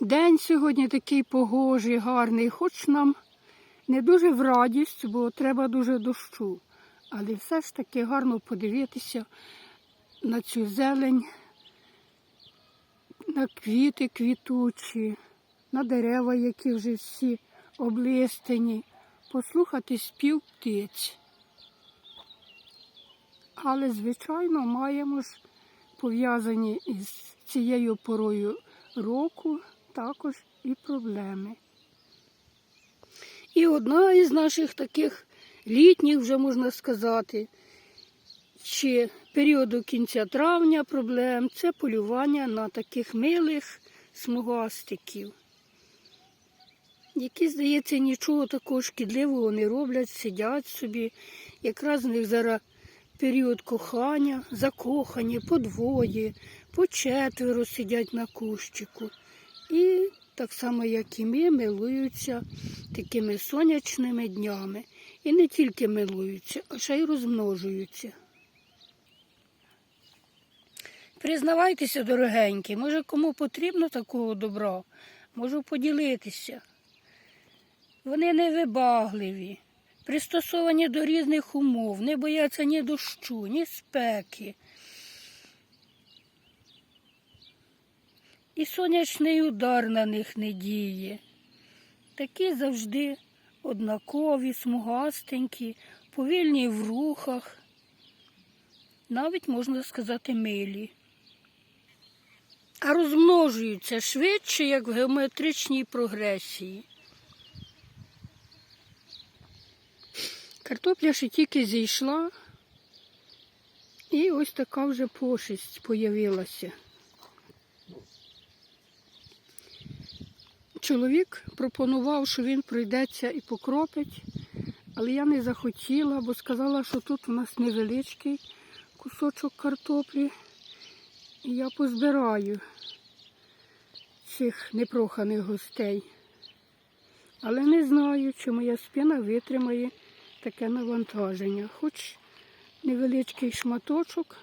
День сьогодні такий погожий, гарний, хоч нам не дуже в радість, бо треба дуже дощу. Але все ж таки гарно подивитися на цю зелень, на квіти квітучі, на дерева, які вже всі облистені, послухати спів птиць. Але, звичайно, маємо ж пов'язані із цією порою року також і проблеми. І одна із наших таких літніх, вже можна сказати, чи періоду кінця травня проблем це полювання на таких милих смугастиків, які, здається, нічого такого шкідливого не роблять, сидять собі. Якраз в них зараз період кохання, закохані, по двоє, по четверо сидять на кущику. І так само, як і ми, милуються такими сонячними днями. І не тільки милуються, а ще й розмножуються. Признавайтеся, дорогенькі, може кому потрібно такого добра, можу поділитися. Вони невибагливі, пристосовані до різних умов, не бояться ні дощу, ні спеки. І сонячний удар на них не діє. Такі завжди однакові, смугастенькі, повільні в рухах, навіть можна сказати, милі. А розмножуються швидше, як в геометричній прогресії. Картопля ще тільки зійшла, і ось така вже пошесть появилася. Чоловік пропонував, що він пройдеться і покропить, але я не захотіла, бо сказала, що тут у нас невеличкий кусочок картоплі, і я позбираю цих непроханих гостей. Але не знаю, чи моя спина витримає таке навантаження. Хоч невеличкий шматочок,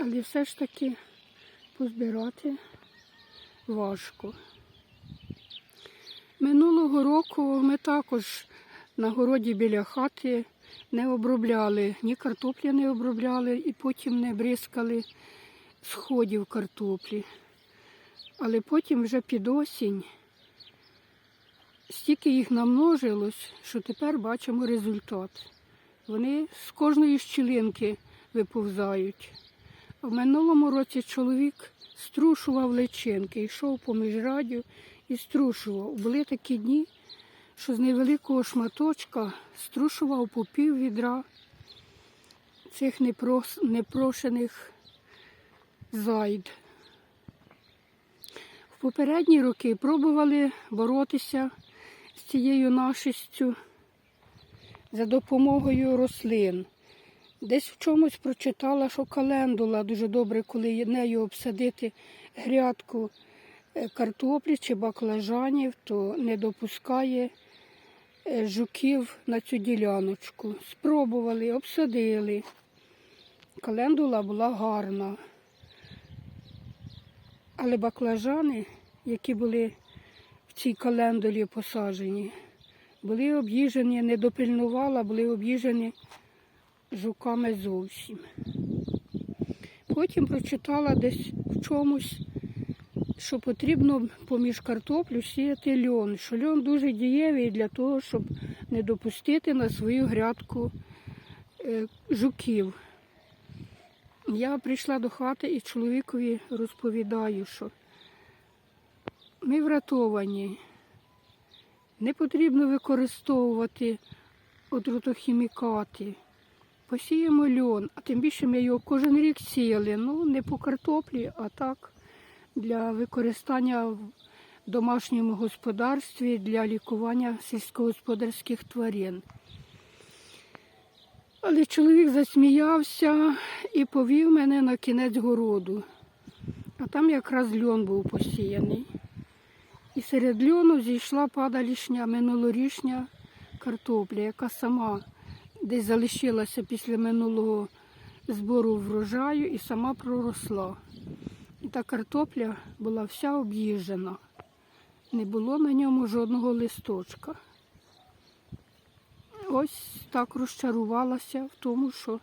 але все ж таки позбирати важко. Минулого року ми також на городі біля хати не обробляли, ні картоплі не обробляли і потім не бризкали сходів картоплі. Але потім вже під осінь стільки їх намножилось, що тепер бачимо результат. Вони з кожної щілинки виповзають. В минулому році чоловік струшував личинки, йшов поміж радю і струшував. Були такі дні, що з невеликого шматочка струшував по пів відра цих непрос... непрошених зайд. В попередні роки пробували боротися з цією нашістю за допомогою рослин. Десь в чомусь прочитала, що календула дуже добре, коли нею обсадити грядку картоплі чи баклажанів, то не допускає е, жуків на цю діляночку. Спробували, обсадили. Календула була гарна. Але баклажани, які були в цій календулі посаджені, були об'їжджені, не допильнувала, були об'їжджені жуками зовсім. Потім прочитала десь в чомусь, що потрібно поміж картоплю сіяти льон, що льон дуже дієвий для того, щоб не допустити на свою грядку е, жуків. Я прийшла до хати і чоловікові розповідаю, що ми врятовані. Не потрібно використовувати отрутохімікати. Посіємо льон, а тим більше ми його кожен рік сіяли. Ну, не по картоплі, а так для використання в домашньому господарстві для лікування сільськогосподарських тварин. Але чоловік засміявся і повів мене на кінець городу. А там якраз льон був посіяний. І серед льону зійшла падалішня минулорічня картопля, яка сама десь залишилася після минулого збору врожаю і сама проросла. Та картопля була вся об'їжджена. Не було на ньому жодного листочка. Ось так розчарувалася в тому, що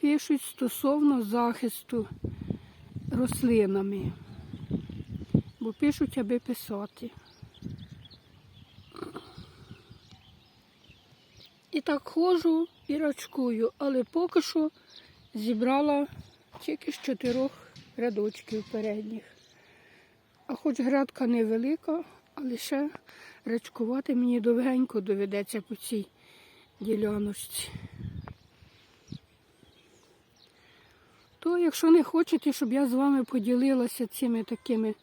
пишуть стосовно захисту рослинами. Бо пишуть, аби писати. І так ходжу і рачкую, але поки що зібрала тільки з чотирьох рядочків передніх. А хоч грядка невелика, але ще рачкувати мені довгенько доведеться по цій діляночці. То, якщо не хочете, щоб я з вами поділилася цими такими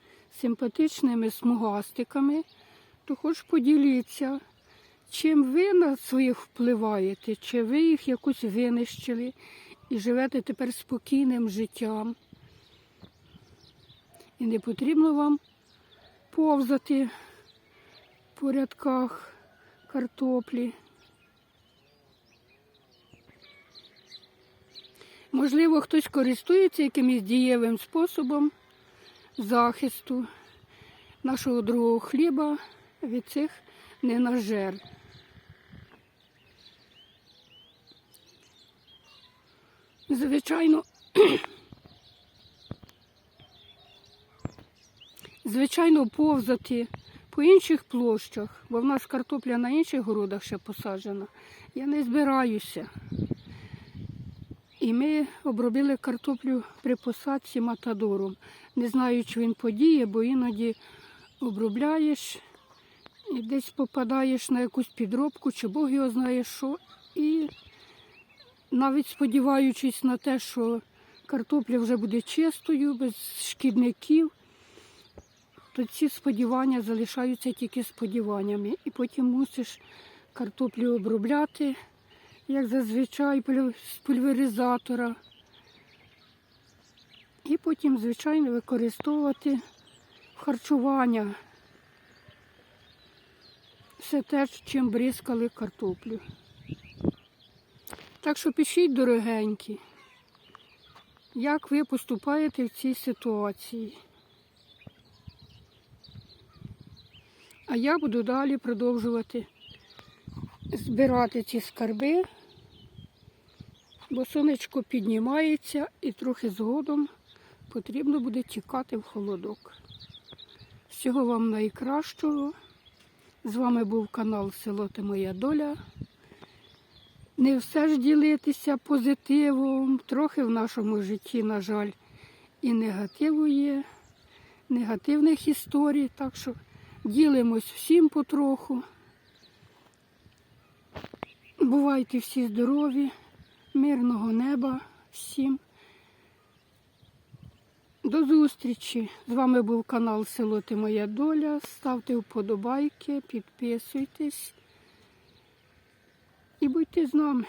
симпатичними смугастиками, то хоч поділіться, чим ви на своїх впливаєте, чи ви їх якось винищили і живете тепер спокійним життям. І не потрібно вам повзати по рядках картоплі. Можливо, хтось користується якимось дієвим способом захисту нашого другого хліба від цих ненажер. Звичайно, звичайно, повзати по інших площах, бо в нас картопля на інших городах ще посаджена. Я не збираюся. І ми обробили картоплю при посадці матадором. Не знаю, чи він подіє, бо іноді обробляєш і десь попадаєш на якусь підробку, чи Бог його знає що. І навіть сподіваючись на те, що картопля вже буде чистою, без шкідників, то ці сподівання залишаються тільки сподіваннями. І потім мусиш картоплю обробляти, як зазвичай з пульверизатора. І потім, звичайно, використовувати харчування все те, чим бризкали картоплю. Так що пишіть, дорогенькі, як ви поступаєте в цій ситуації. А я буду далі продовжувати збирати ці скарби, бо сонечко піднімається і трохи згодом потрібно буде тікати в холодок. Всього вам найкращого. З вами був канал Село Ти Моя Доля. Не все ж ділитися позитивом. Трохи в нашому житті, на жаль, і негативу є, негативних історій. Так що ділимось всім потроху. Бувайте всі здорові, мирного неба всім. До зустрічі! З вами був канал Село Ти Моя Доля. Ставте вподобайки, підписуйтесь і будьте з нами.